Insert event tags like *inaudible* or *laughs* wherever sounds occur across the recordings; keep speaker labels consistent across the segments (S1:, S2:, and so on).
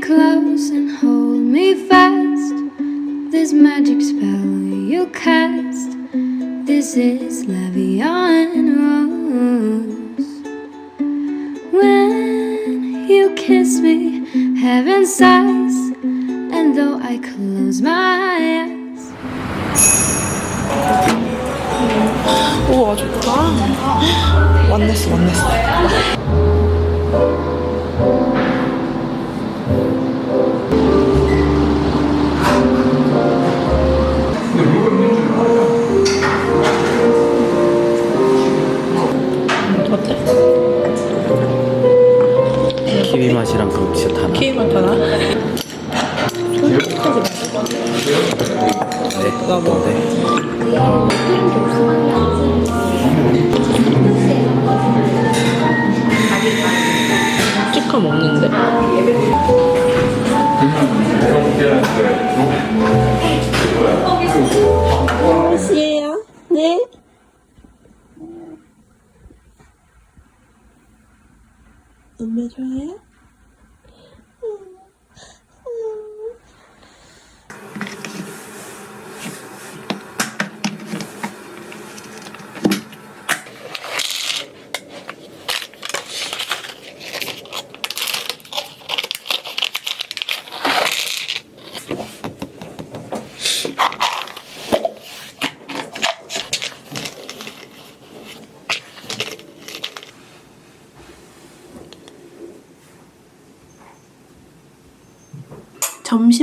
S1: close and hold me fast. This magic spell you cast. This is Levian Rose. When you kiss me, heaven sighs. And though I close my eyes.
S2: 우와 좋다 완냈어 완
S3: 키위 맛이랑 그 비슷하나?
S2: 키위만 타나? 누가 뭐 찍어 먹는데? 맛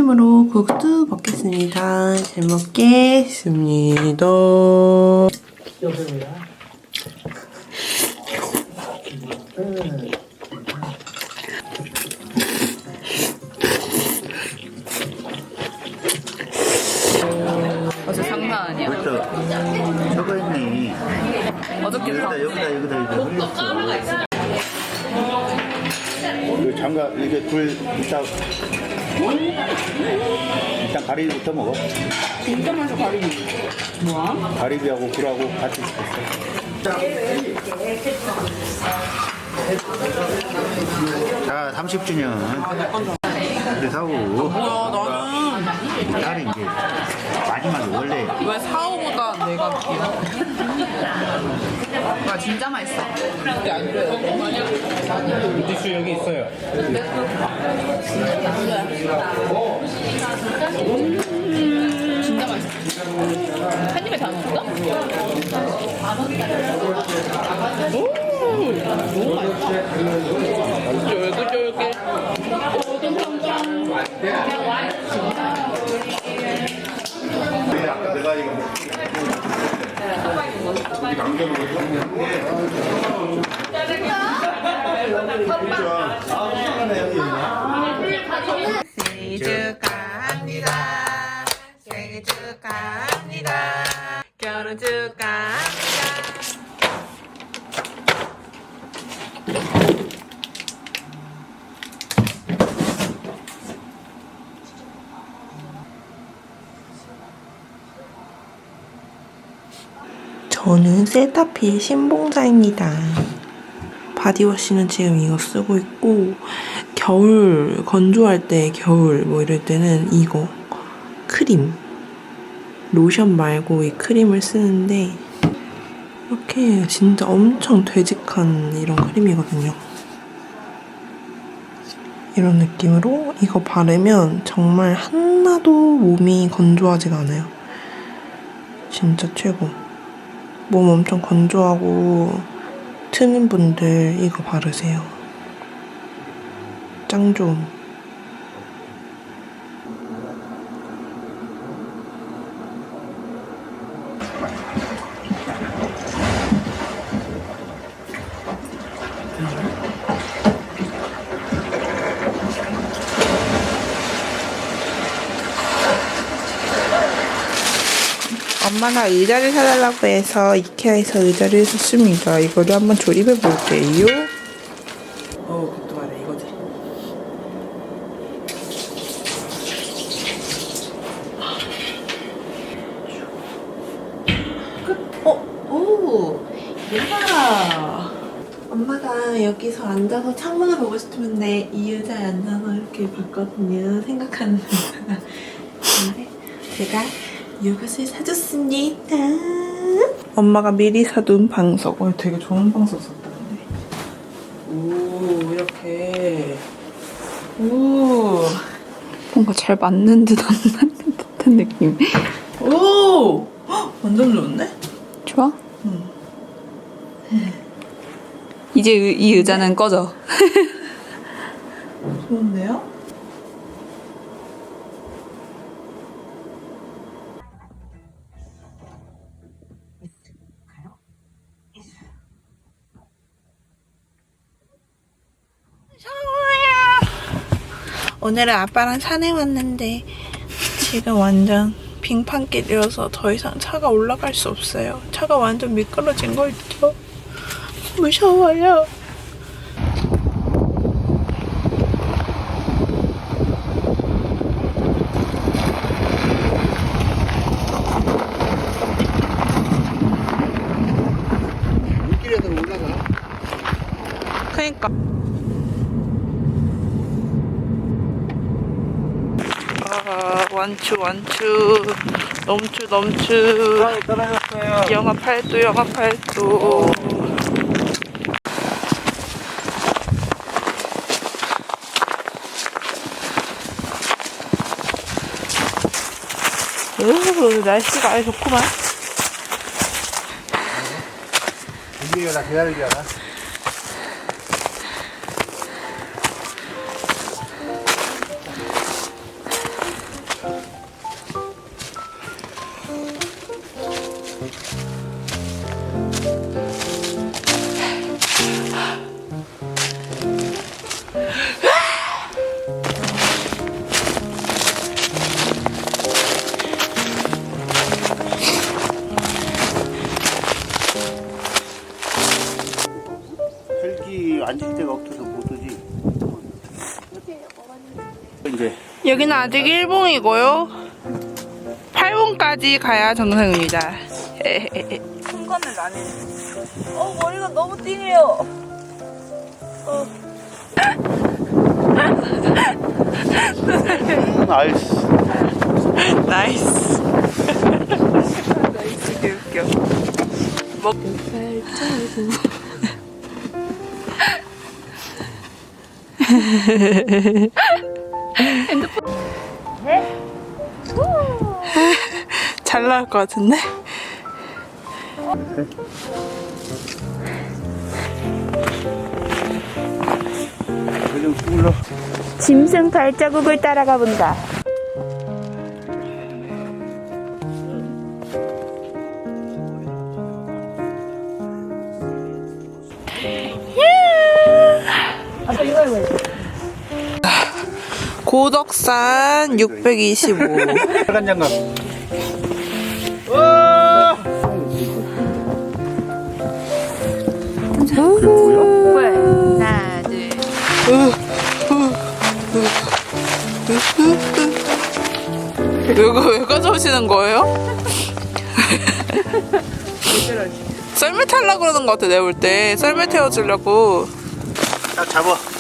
S2: 점심으로 국수 먹겠습니다. 잘 먹겠습니다.
S4: 어제 장난 아니야.
S3: 벌써 저거 했네.
S4: 어저께
S3: 여기다 여기다 여기다 여기다. 그 장갑 이게 불 이따 일단 가리비부터 먹어.
S4: 진짜 맛있어 가리비. 뭐야?
S3: 가리비하고 굴하고 같이 시켰어. 자, 30주년. 우리 사우.
S2: 뭐야 나는
S3: 딸이 이제 마지막에 원래
S2: 왜 사오보다 내가 귀여워?
S4: 와 진짜 맛있어.
S3: 티슈 여기 있어요.
S4: 진짜 맛있어. 한 입에 다 먹었어?
S2: 쫄깃쫄깃
S3: 내가 이거
S2: 생일 축하합니다. 생일 축하합니다. 결혼 축하합니다. 저는 세타피 신봉자입니다. 바디워시는 지금 이거 쓰고 있고 겨울 건조할 때 겨울 뭐 이럴 때는 이거 크림 로션 말고 이 크림을 쓰는데 이렇게 진짜 엄청 되직한 이런 크림이거든요. 이런 느낌으로 이거 바르면 정말 하나도 몸이 건조하지가 않아요. 진짜 최고. 몸 엄청 건조하고 트는 분들 이거 바르세요. 짱 좋음. 엄마가 의자를 사달라고 해서 이케아에서 의자를 샀습니다. 이거를 한번 조립해 볼게요. 어. 어,
S5: 여기서 앉아서 창문을 보고 싶은데 이 의자에 앉아서 이렇게 봤거든요. 생각하는. *laughs* 근데 제가 이것을 사줬습니다.
S2: 엄마가 미리 사둔 방석. 어, 되게 좋은 방석 샀다는데. 오, 이렇게. 오.
S6: 뭔가 잘 맞는 듯 안 맞는 듯한 느낌.
S2: 오! 헉, 완전 좋은데?
S6: 좋아?
S2: 응.
S6: 이제 의- 이 의자는 꺼져.
S2: 좋은데요? 오늘은 아빠랑 산에 왔는데 지금 완전 빙판길이어서 더 이상 차가 올라갈 수 없어요. 차가 완전 미끄러진 거 있죠? 무서워요.
S3: 물길에서 올라가.
S2: 그니까. 아, 완추, 완추. 넘추, 넘추.
S3: 떨어졌어요.
S2: 영하 8도, 영하 8도. 으, 날씨가 아주 좋구만.
S3: 준비해라, 기다리라. 헬기
S2: 여기는 아직 일봉이고요. 8봉까지 가야 정상입니다. 순간을 나는. 어, 머리가 너무 띵해요.
S3: 나이스.
S2: 나이스. 되게 웃겨. 먹. *laughs* *laughs* 잘 나올 것 같은데?
S7: 짐승 발자국을 따라가 본다.
S2: 고덕산 625.
S3: 빨간 장갑.
S7: 하나, 둘.
S2: 이거 왜 가져오시는 거예요? *laughs* 썰매 타려고 그러는 것 같아, 내가 볼 때. 썰매 태워주려고.
S3: 딱 잡아.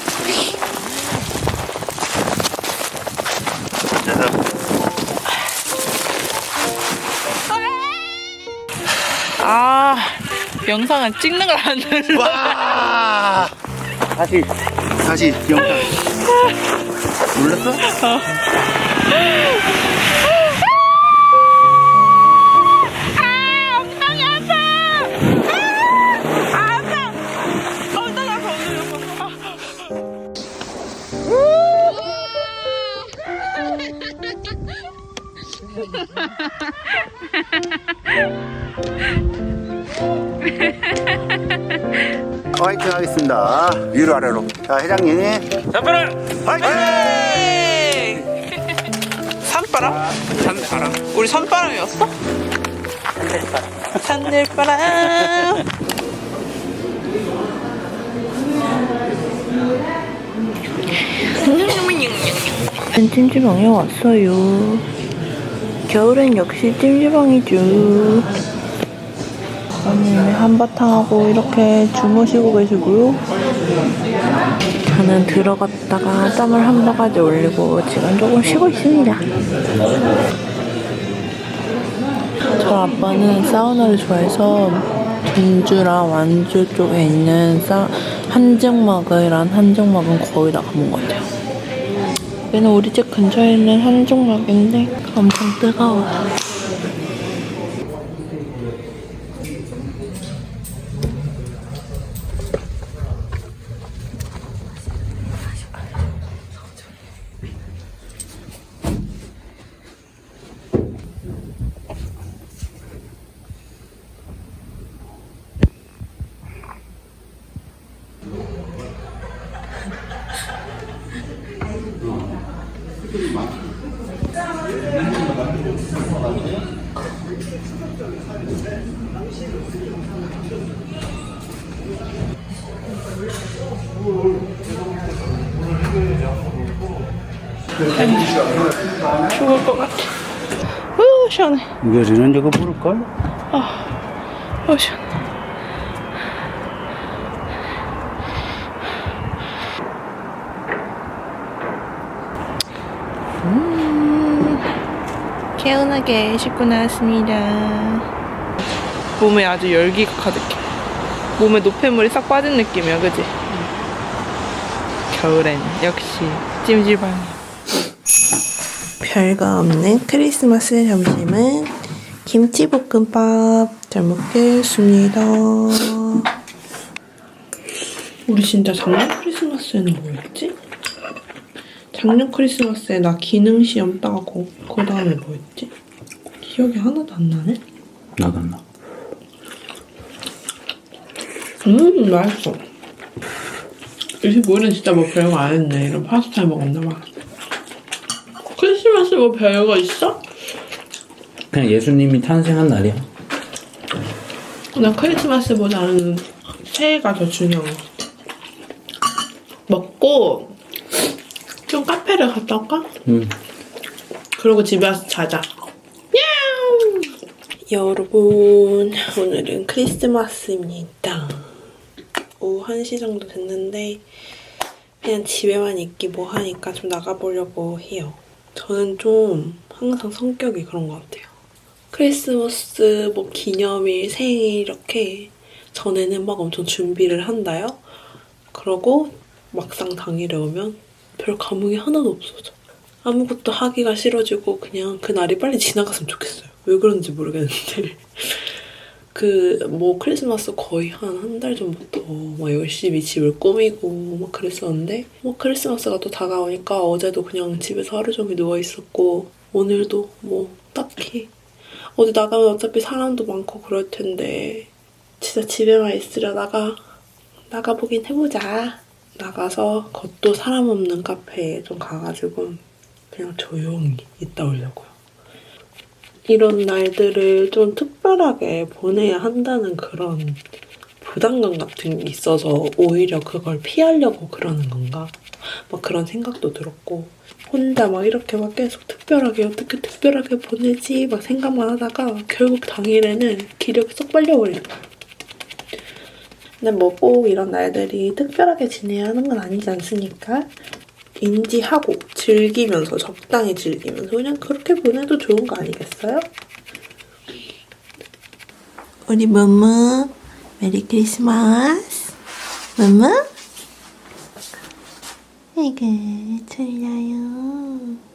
S2: 영상은 찍는 걸 안 눌러.
S3: 와! 다시, 다시 영상. *laughs* 놀랐어? 화 이팅 하겠습니다. 위로 아래로. 자, 회장님. 잠깐만! 화이팅!
S2: 산바람? 산바람. 우리 산바람이었어? 산들바람.
S5: 찜질방에 왔어요. 겨울엔 역시 찜질방이죠.
S2: 아빠는 한바탕하고 이렇게 주무시고 계시고요. 저는 들어갔다가 땀을 한 바가지 올리고 지금 조금 쉬고 있습니다. 저 아빠는 사우나를 좋아해서 전주랑 완주 쪽에 있는 사, 한증막이란 한증막은 거의 다 가본 것 같아요. 얘는 우리 집 근처에 있는 한증막인데 엄청 뜨거워요. 것 같아. 으, 시원해.
S3: 요리는 이거 부를걸?
S2: 어, 시원해. 음, 개운하게 씻고 나왔습니다. 몸에 아주 열기가 가득해. 몸에 노폐물이 싹 빠진 느낌이야, 그지? 겨울엔 역시 찜질방이야. 별거 없는 크리스마스 점심은 김치볶음밥 잘 먹겠습니다. 우리 진짜 작년 크리스마스에는 뭐였지? 작년 크리스마스에 나 기능 시험 따고 그 다음에 뭐였지? 기억이 하나도 안 나네.
S3: 나도 나.
S2: 음 맛있어. 25일은 진짜 뭐 별거 안 했네. 이런 파스타 먹었나 봐. 뭐 별거 있어?
S8: 그냥 예수님이 탄생한 날이야.
S2: 난 크리스마스보다는 새해가 더 중요한 것 같아. 먹고 좀 카페를 갔다 올까?
S8: 응.
S2: 그러고 집에 와서 자자. 야옹! 여러분, 오늘은 크리스마스입니다. 오후 1시 정도 됐는데 그냥 집에만 있기 뭐 하니까 좀 나가보려고 해요. 저는 좀 항상 성격이 그런 것 같아요. 크리스마스, 뭐 기념일, 생일 이렇게 전에는 막 엄청 준비를 한다요. 그러고 막상 당일에 오면 별 감흥이 하나도 없어져. 아무것도 하기가 싫어지고 그냥 그 날이 빨리 지나갔으면 좋겠어요. 왜 그런지 모르겠는데. 그 뭐 크리스마스 거의 한 한 달 전부터 막 열심히 집을 꾸미고 막 그랬었는데 뭐 크리스마스가 또 다가오니까 어제도 그냥 집에서 하루 종일 누워 있었고 오늘도 뭐 딱히 어디 나가면 어차피 사람도 많고 그럴 텐데 진짜 집에만 있으려다가 나가보긴 해보자. 나가서 겉도 사람 없는 카페에 좀 가가지고 그냥 조용히 있다 오려고요. 이런 날들을 좀 특별하게 보내야 한다는 그런 부담감 같은 게 있어서 오히려 그걸 피하려고 그러는 건가? 막 그런 생각도 들었고 혼자 막 이렇게 막 계속 특별하게 어떻게 특별하게 보내지 막 생각만 하다가 결국 당일에는 기력이 쏙 빨려버리는 거야. 근데 뭐 꼭 이런 날들이 특별하게 지내야 하는 건 아니지 않습니까? 인지하고 즐기면서 적당히 즐기면서 그냥 그렇게 보내도 좋은 거 아니겠어요? 우리 무무 메리 크리스마스. 무무 아이고 졸려요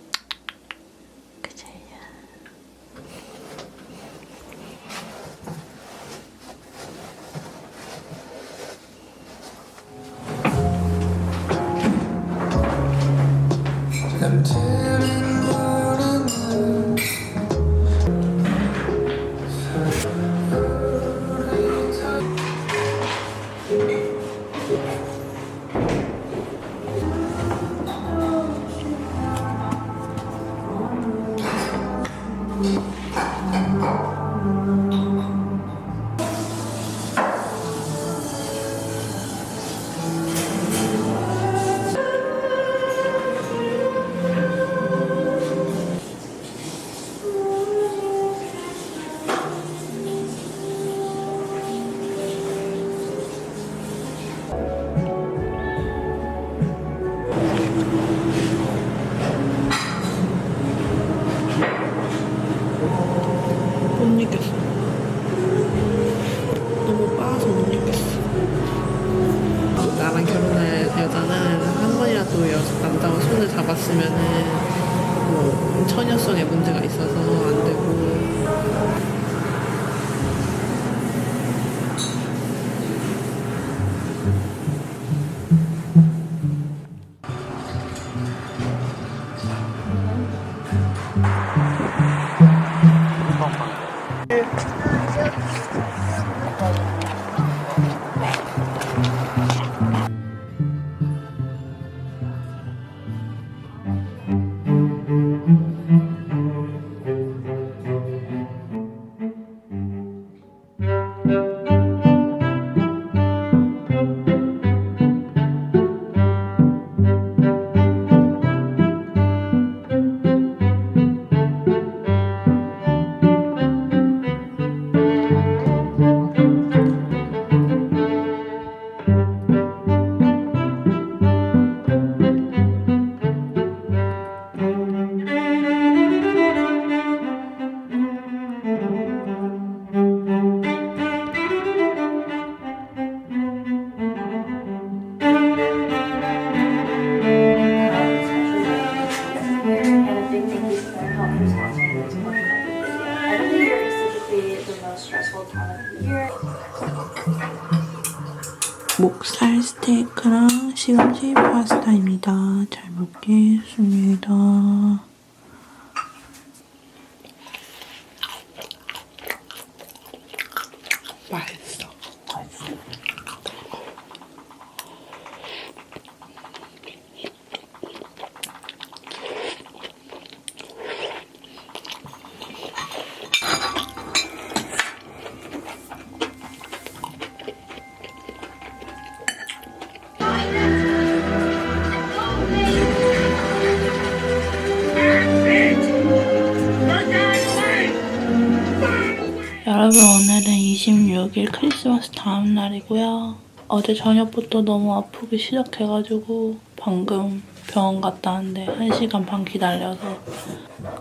S9: 크리스마스 다음 날이고요. 어제 저녁부터 너무 아프기 시작해가지고 방금 병원 갔다 왔는데 1시간 반 기다려서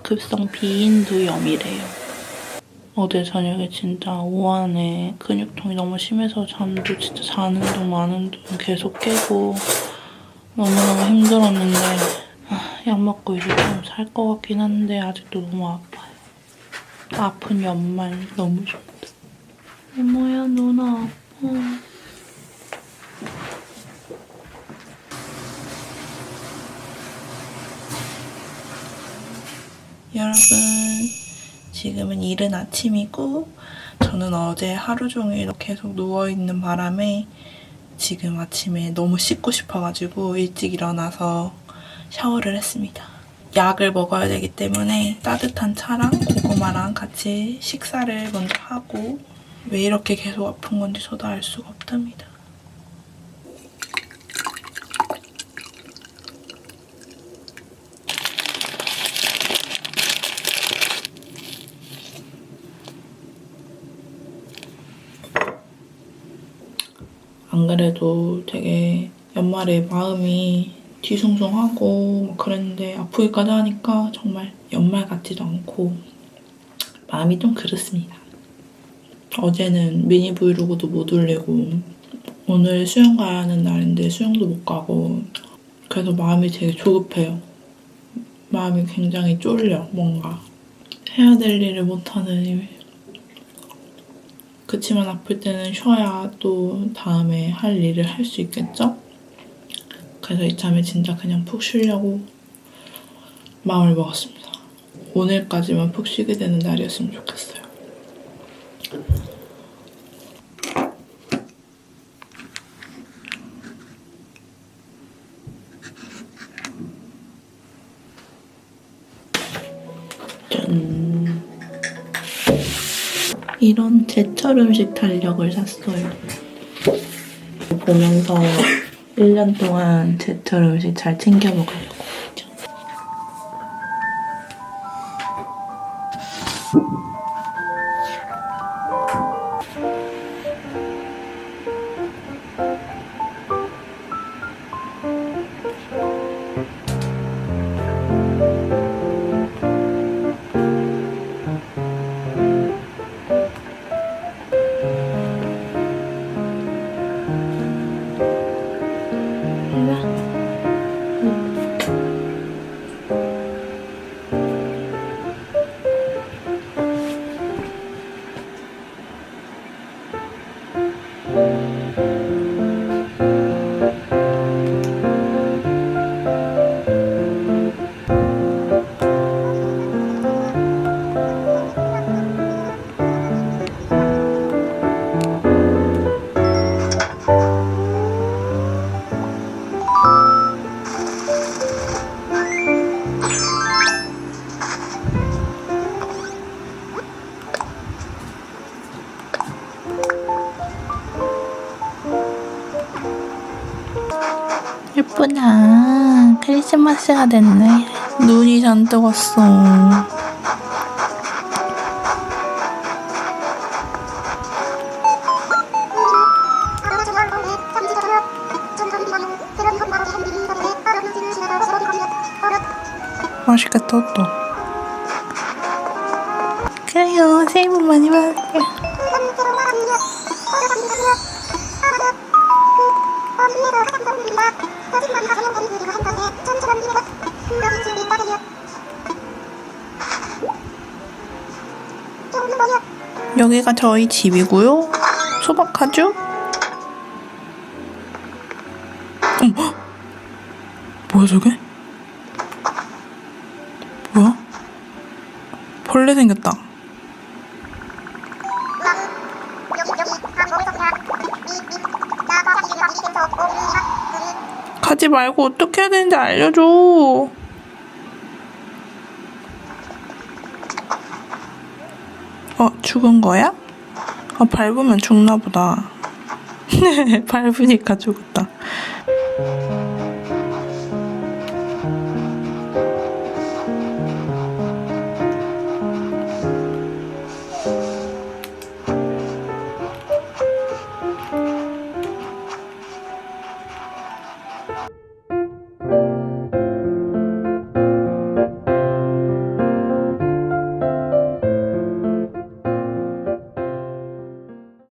S9: 급성 비인두염이래요. 어제 저녁에 진짜 오한에 근육통이 너무 심해서 잠도 진짜 자는 둥 마는 둥 계속 깨고 너무너무 힘들었는데 아, 약 먹고 이제 좀 살 것 같긴 한데 아직도 너무 아파요. 아픈 연말 너무 좋다. 이모야 눈 아파. 여러분 지금은 이른 아침이고 저는 어제 하루 종일 계속 누워있는 바람에 지금 아침에 너무 씻고 싶어가지고 일찍 일어나서 샤워를 했습니다. 약을 먹어야 되기 때문에 따뜻한 차랑 고구마랑 같이 식사를 먼저 하고 왜 이렇게 계속 아픈 건지 저도 알 수가 없답니다. 안 그래도 되게 연말에 마음이 뒤숭숭하고 막 그랬는데 아프기까지 하니까 정말 연말 같지도 않고 마음이 좀 그렇습니다. 어제는 미니 브이로그도 못 올리고 오늘 수영 가야 하는 날인데 수영도 못 가고 그래서 마음이 되게 조급해요. 마음이 굉장히 쫄려 뭔가 해야 될 일을 못하는 그치만 아플 때는 쉬어야 또 다음에 할 일을 할 수 있겠죠? 그래서 이참에 진짜 그냥 푹 쉬려고 마음을 먹었습니다. 오늘까지만 푹 쉬게 되는 날이었으면 좋겠어요. 제철 음식 달력을 샀어요. 보면서 1년 동안 제철 음식 잘 챙겨 먹으려고
S2: 했죠. 3시가 됐네. 눈이 잔뜩 왔어. 맛있겠다, 또. 그래요, 새해 복 많이 받으세요. 그 감사합니다. 여기가 저희 집이고요. 소박하죠? 어머, 뭐야 저게? 뭐야? 벌레 생겼다. 가지 말고 어떻게 해야 되는지 알려줘. 어, 죽은 거야? 아, 밟으면 죽나 보다. *laughs* 밟으니까 죽었다.